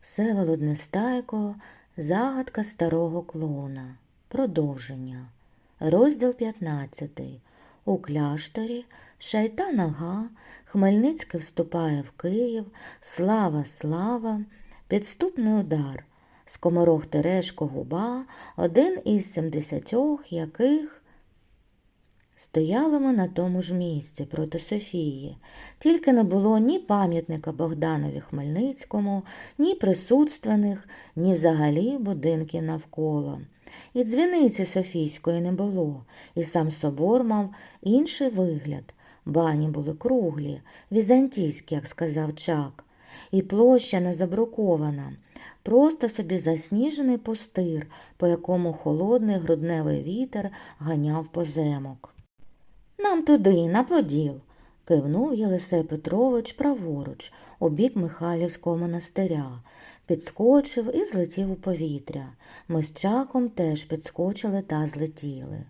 Всеволод Нестайко, загадка старого клоуна. Продовження. Розділ 15. У кляшторі Шайтан Ага, Хмельницький вступає в Київ, слава, слава, підступний удар. Скоморох Терешко Губа, один із сімдесятьох, яких Стояли ми на тому ж місці проти Софії, тільки не було ні пам'ятника Богданові Хмельницькому, ні присутственних, ні взагалі будинків навколо. І дзвіниці Софійської не було, і сам собор мав інший вигляд. Бані були круглі, візантійські, як сказав Чак, і площа не забрукована, просто собі засніжений пустир, по якому холодний грудневий вітер ганяв поземок. Нам туди, на поділ, кивнув Єлисей Петрович праворуч, у бік Михайлівського монастиря, підскочив і злетів у повітря. Ми з чаком теж підскочили та злетіли.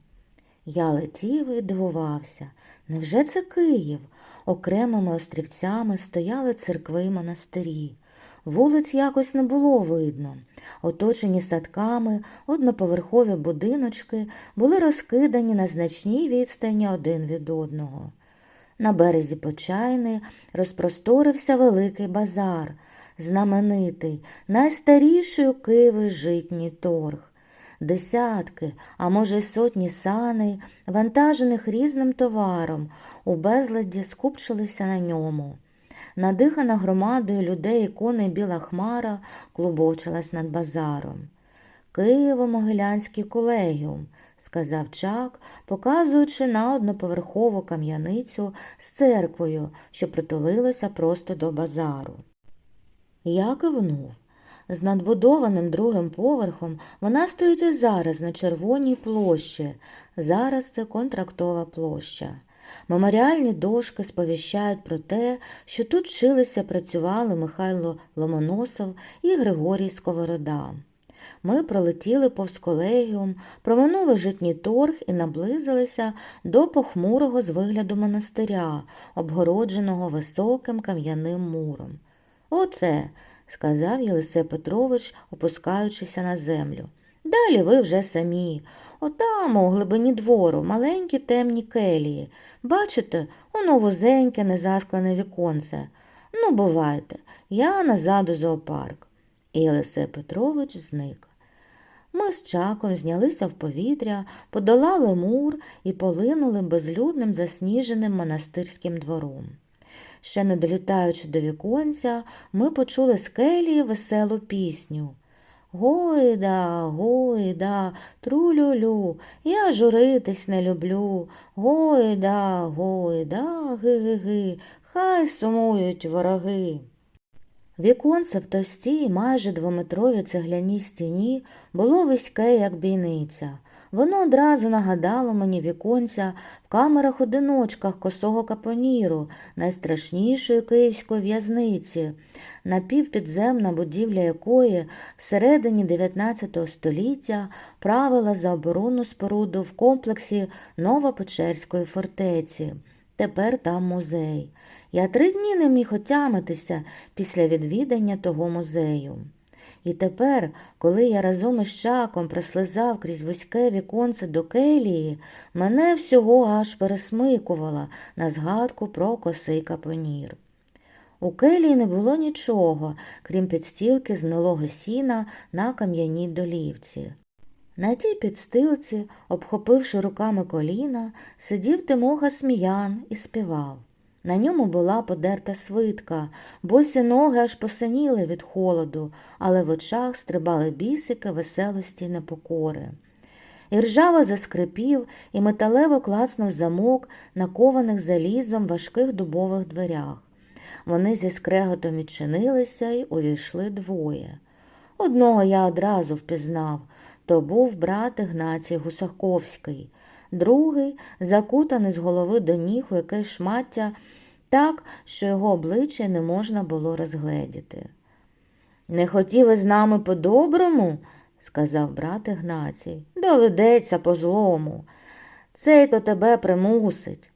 Я летів і дивувався. Невже це Київ? Окремими острівцями стояли церкви й монастирі. Вулиць якось не було видно. Оточені садками, одноповерхові будиночки були розкидані на значній відстані один від одного. На березі Почайни розпросторився великий базар, знаменитий, найстаріший у Києві житній торг. Десятки, а може й сотні саней, вантажених різним товаром, у безладі скупчилися на ньому. Надихана громадою людей і коней біла хмара клубочилась над базаром. Києво-Могилянський колегіум, сказав Чак, показуючи на одноповерхову кам'яницю з церквою, що притулилася просто до базару. Я кивнув. З надбудованим другим поверхом вона стоїть і зараз на червоній площі. Зараз це контрактова площа. Меморіальні дошки сповіщають про те, що тут вчилися працювали Михайло Ломоносов і Григорій Сковорода. Ми пролетіли повз колегіум, проминули житній торг і наблизилися до похмурого з вигляду монастиря, обгородженого високим кам'яним муром. Оце, сказав Єлисе Петрович, опускаючися на землю. Далі ви вже самі. Отам, у глибині двору, маленькі темні келії. Бачите, воно вузеньке, незасклене віконце. Ну, бувайте, я назад у зоопарк. І Єлисей Петрович зник. Ми з чаком знялися в повітря, подолали мур і полинули безлюдним засніженим монастирським двором. Ще не долітаючи до віконця, ми почули з келії веселу пісню. Гойда, гойда, трулюлю, я журитись не люблю. Гойда, гойда, ги-ги-ги, хай сумують вороги. Віконце в товстій, майже двометровій цегляній стіні було вузьке, як бійниця. Воно одразу нагадало мені віконця в камерах-одиночках косого капоніру, найстрашнішої київської в'язниці, напівпідземна будівля якої всередині 19 століття правила за оборонну споруду в комплексі Новопечерської фортеці. Тепер там музей. Я три дні не міг отямитися після відвідання того музею. І тепер, коли я разом із чаком прослизав крізь вузьке віконце до келії, мене всього аж пересмикувало на згадку про косий капонір. У келії не було нічого, крім підстілки з гнилого сіна на кам'яній долівці. На тій підстилці, обхопивши руками коліна, сидів Тимоха Сміян і співав. На ньому була подерта свитка, босі ноги аж посиніли від холоду, але в очах стрибали бісики веселості й непокори. І ржаво заскрипів, і металево класнув замок на кованих залізом важких дубових дверях. Вони зі скреготом відчинилися й увійшли двоє. Одного я одразу впізнав то був брат Ігнацій Гусаковський, другий, закутаний з голови до ніг у якесь шмаття, так, що його обличчя не можна було розгледіти. Не хотіли з нами по-доброму, сказав брат Ігнацій. Доведеться по злому. Цей то тебе примусить.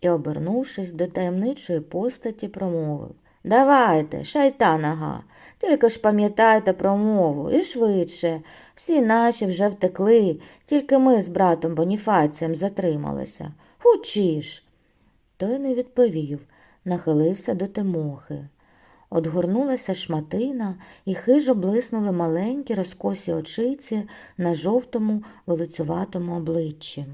І, обернувшись до таємничої постаті, промовив Давайте, шайтанага, тільки ж пам'ятайте про мову і швидше. Всі наші вже втекли, тільки ми з братом Боніфацієм затрималися. Хучіш. Той не відповів, нахилився до Тимохи. Одгорнулася шматина, і хижо блиснули маленькі розкосі очиці на жовтому вилицюватому обличчі.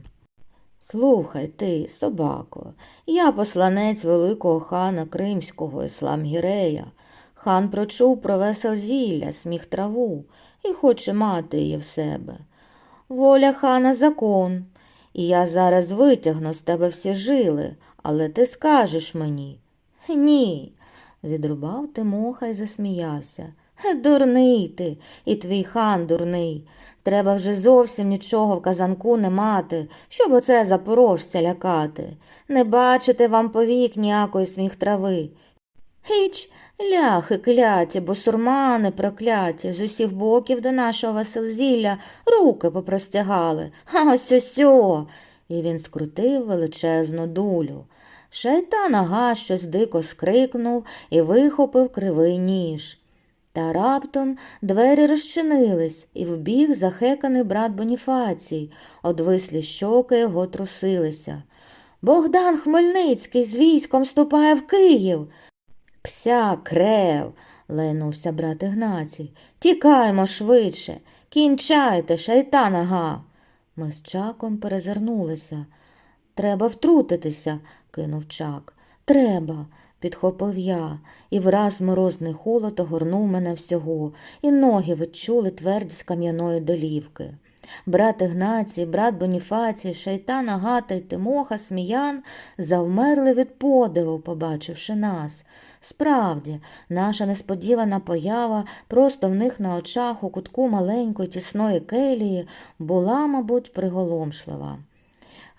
Слухай ти, собако, я посланець великого хана Кримського Ісламгірея. Хан прочув про весел зілля, сміх траву і хоче мати її в себе. Воля хана закон, і я зараз витягну з тебе всі жили, але ти скажеш мені. Ні, відрубав Тимоха і засміявся. «Ге, Дурний ти, і твій хан дурний. Треба вже зовсім нічого в казанку не мати, щоб оце запорожця лякати. Не бачити вам повік ніякої сміх трави. Гіч, ляхи кляті, бусурмани прокляті, з усіх боків до нашого веселзілля руки попростягали. А ось ось. І він скрутив величезну дулю. Шайтан ага щось дико скрикнув і вихопив кривий ніж. Та раптом двері розчинились, і вбіг захеканий брат Боніфацій, одвислі щоки його трусилися. Богдан Хмельницький з військом ступає в Київ. Пся, крев, лайнувся брат Ігнацій. Тікаймо швидше, кінчайте, шайтан ага. Ми з чаком перезирнулися. Треба втрутитися, кинув чак. Треба, підхопив я, і враз морозний холод огорнув мене всього, і ноги відчули твердість кам'яної долівки. Брат Ігнацій, брат Боніфацій, шайтан Агата й Тимоха Сміян завмерли від подиву, побачивши нас. Справді, наша несподівана поява просто в них на очах у кутку маленької тісної келії була, мабуть, приголомшлива.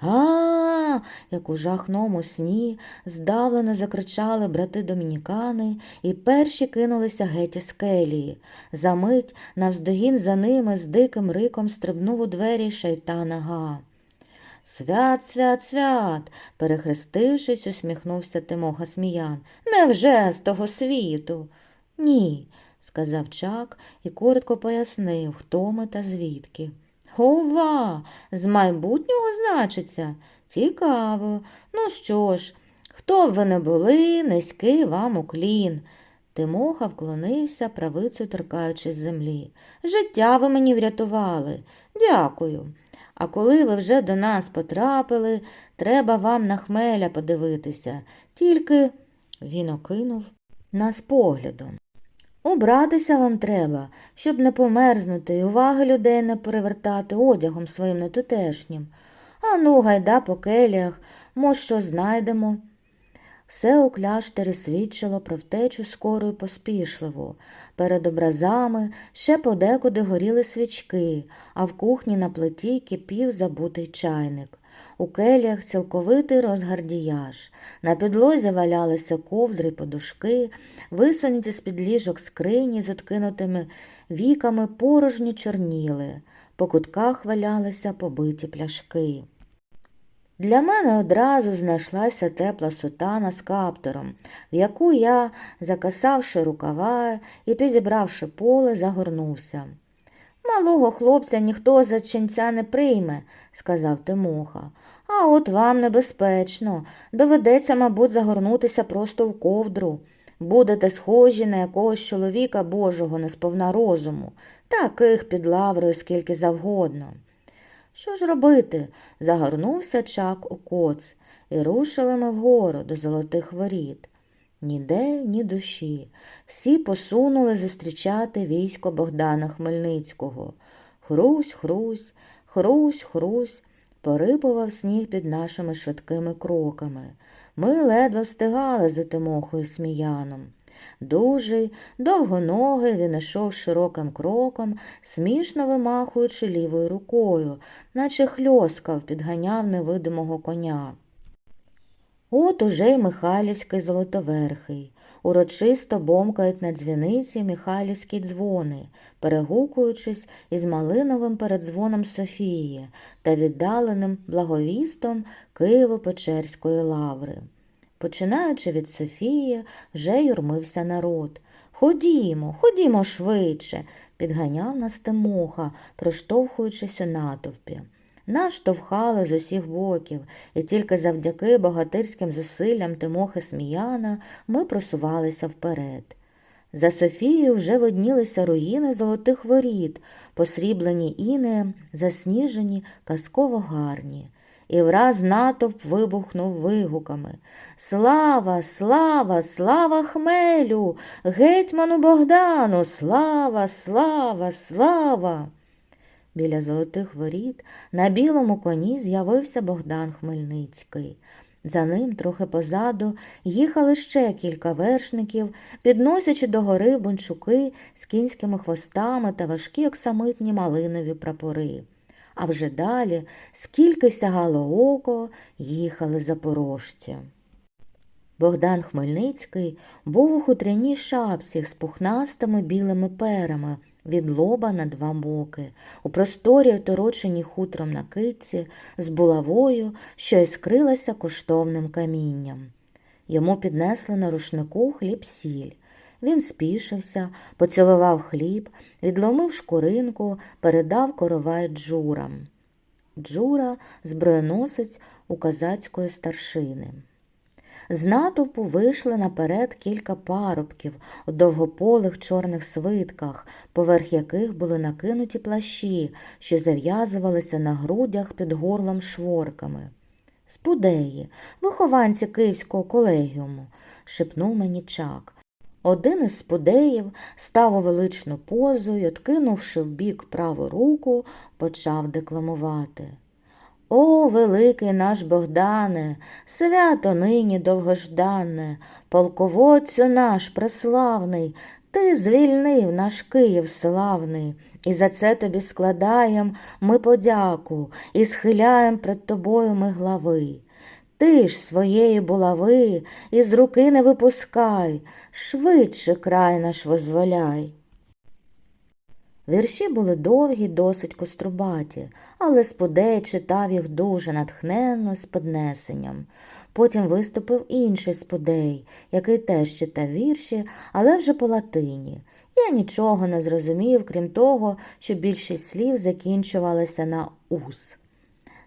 А, як у жахному сні, здавлено закричали брати домінікани, і перші кинулися геть із келії. Замить навздогін за ними з диким риком стрибнув у двері шайтан Ага. Свят, свят, свят, перехрестившись, усміхнувся Тимоха Сміян. Невже з того світу? Ні, сказав Чак і коротко пояснив, хто ми та звідки. Ова, з майбутнього значиться. Цікаво. Ну що ж, хто б ви не були, низький вам уклін. Тимоха вклонився, правицею торкаючись землі. Життя ви мені врятували. Дякую. А коли ви вже до нас потрапили, треба вам на хмеля подивитися. Тільки він окинув нас поглядом. Убратися вам треба, щоб не померзнути і уваги людей не перевертати одягом своїм нетутешнім. А ну, гайда по келіях, мож що знайдемо. Все у кляштері свідчило про втечу скору і поспішливу. Перед образами ще подекуди горіли свічки, а в кухні на плиті кипів забутий чайник. У келіях цілковитий розгардіяж. На підлозі валялися ковдри й подушки, висунуті з-під ліжок скрині з откинутими віками порожні чорніли. По кутках валялися побиті пляшки. Для мене одразу знайшлася тепла сутана з каптуром, в яку я, закасавши рукава і підібравши поле, загорнувся. Малого хлопця ніхто за ченця не прийме, сказав Тимоха. А от вам небезпечно. Доведеться, мабуть, загорнутися просто в ковдру. Будете схожі на якогось чоловіка Божого несповна розуму, таких під лаврою скільки завгодно. Що ж робити? загорнувся чак у коц, і рушили ми вгору до золотих воріт. Ніде, ні душі. Всі посунули зустрічати військо Богдана Хмельницького. Хрусь, хрусь, хрусь, хрусь, порипував сніг під нашими швидкими кроками. Ми ледве встигали за Тимохою Сміяном. Дужий, довгоногий він ішов широким кроком, смішно вимахуючи лівою рукою, наче хльоскав, підганяв невидимого коня. От уже Михайлівський золотоверхий. Урочисто бомкають на дзвіниці Михайлівські дзвони, перегукуючись із малиновим передзвоном Софії та віддаленим благовістом Києво-Печерської лаври. Починаючи від Софії, вже юрмився народ. Ходімо, ходімо швидше, підганяв нас Тимоха, проштовхуючись у натовпі. Нас штовхали з усіх боків, і тільки завдяки богатирським зусиллям Тимохи Сміяна ми просувалися вперед. За Софією вже виднілися руїни золотих воріт, посріблені інеєм, засніжені, казково гарні. І враз натовп вибухнув вигуками Слава, слава, слава хмелю, гетьману Богдану, слава, слава, слава. Біля золотих воріт на білому коні з'явився Богдан Хмельницький. За ним, трохи позаду, їхали ще кілька вершників, підносячи до гори бунчуки з кінськими хвостами та важкі оксамитні малинові прапори. А вже далі, скільки сягало око, їхали запорожці. Богдан Хмельницький був у хутряній шапці з пухнастими білими перами від лоба на два боки, у просторі, отороченій хутром на китці, з булавою, що іскрилася коштовним камінням. Йому піднесли на рушнику хліб-сіль. Він спішився, поцілував хліб, відломив шкуринку, передав коровай джурам. Джура зброєносець у козацької старшини. З натовпу вийшли наперед кілька парубків у довгополих чорних свитках, поверх яких були накинуті плащі, що зав'язувалися на грудях під горлом шворками. Спудеї, вихованці Київського колегіуму, шепнув мені чак. Один із спудеїв став у величну позу й, откинувши вбік праву руку, почав декламувати. О, великий наш Богдане, свято нині довгожданне, полководцю наш преславний, ти звільнив наш Київ славний, і за це тобі складаєм ми подяку і схиляєм пред тобою ми глави. Ти ж своєї булави із руки не випускай, швидше край наш возволяй. Вірші були довгі, досить кострубаті, але Сподей читав їх дуже натхненно, з піднесенням. Потім виступив інший Сподей, який теж читав вірші, але вже по латині. Я нічого не зрозумів, крім того, що більшість слів закінчувалися на ус.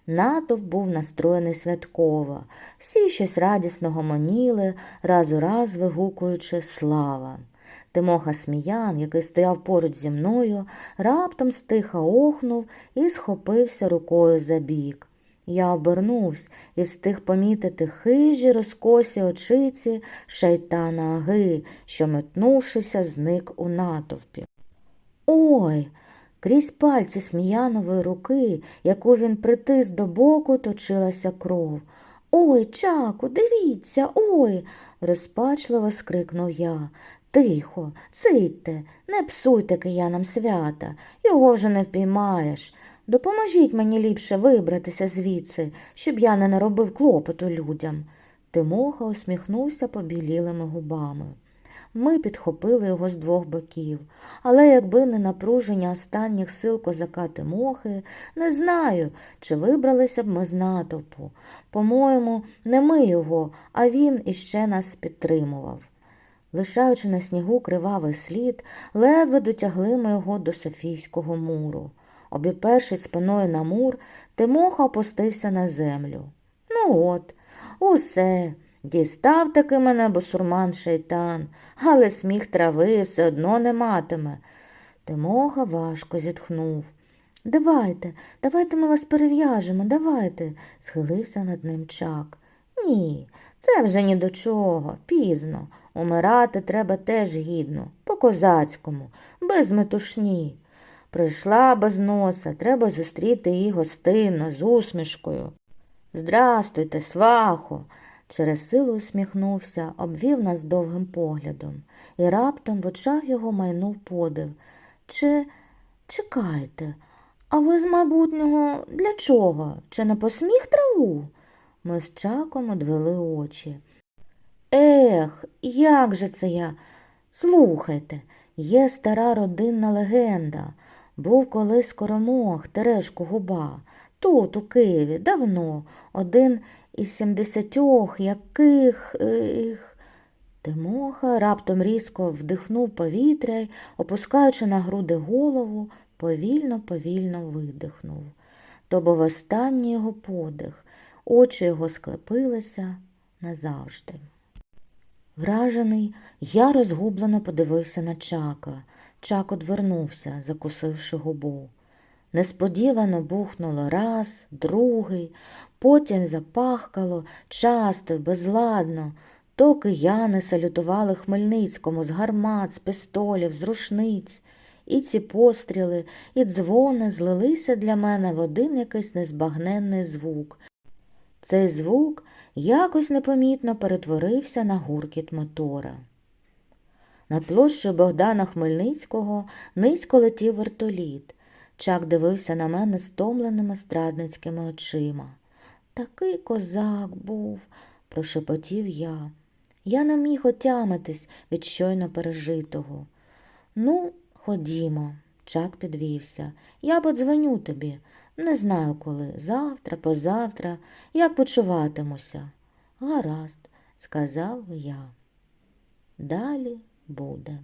Натовп був настроєний святково, всі щось радісно гомоніли, раз у раз вигукуючи слава. Тимоха Сміян, який стояв поруч зі мною, раптом стиха охнув і схопився рукою за бік. Я обернувся і встиг помітити хижі розкосі очиці шайтана Аги, що, метнувшися, зник у натовпі. Ой! Крізь пальці сміянової руки, яку він притис до боку, точилася кров. Ой, чаку, дивіться, ой. розпачливо скрикнув я. Тихо, цитьте, не псуйте киянам свята, його вже не впіймаєш. Допоможіть мені ліпше вибратися звідси, щоб я не наробив клопоту людям. Тимоха усміхнувся побілілими губами. Ми підхопили його з двох боків, але якби не напруження останніх сил козака Тимохи, не знаю, чи вибралися б ми з натовпу. По-моєму, не ми його, а він іще нас підтримував. Лишаючи на снігу кривавий слід, ледве дотягли ми його до Софійського муру. Обіпершись спиною на мур, Тимоха опустився на землю. Ну от, усе. Дістав таки мене бусурман шейтан, але сміх трави все одно не матиме. Тимоха важко зітхнув. Давайте, давайте ми вас перев'яжемо, давайте, схилився над ним чак. Ні, це вже ні до чого, пізно. Умирати треба теж гідно, по-козацькому, без метушні. Прийшла без носа, треба зустріти її гостинно, з усмішкою. Здрастуйте, свахо. Через силу усміхнувся, обвів нас довгим поглядом, і раптом в очах його майнув подив. Чи чекайте, а ви з майбутнього для чого? Чи не посміх траву? Ми з чаком одвели очі. Ех, як же це я? Слухайте, є стара родинна легенда. Був колись скоромох, Терешко губа. Тут, у Києві, давно, один із сімдесятьох, яких. їх. Тимоха раптом різко вдихнув повітря й, опускаючи на груди голову, повільно-повільно видихнув. То був останній його подих, очі його склепилися назавжди. Вражений, я розгублено подивився на чака. Чак одвернувся, закусивши губу. Несподівано бухнуло раз, другий, потім запахкало часто безладно. То кияни салютували Хмельницькому з гармат, з пістолів, з рушниць. І ці постріли, і дзвони злилися для мене в один якийсь незбагненний звук. Цей звук якось непомітно перетворився на гуркіт мотора. Над площею Богдана Хмельницького низько летів вертоліт. Чак дивився на мене стомленими страдницькими очима. Такий козак був, прошепотів я. Я не міг отямитись від щойно пережитого. Ну, ходімо, Чак підвівся. Я подзвоню тобі. Не знаю коли. Завтра, позавтра, як почуватимуся. Гаразд, сказав я. Далі буде.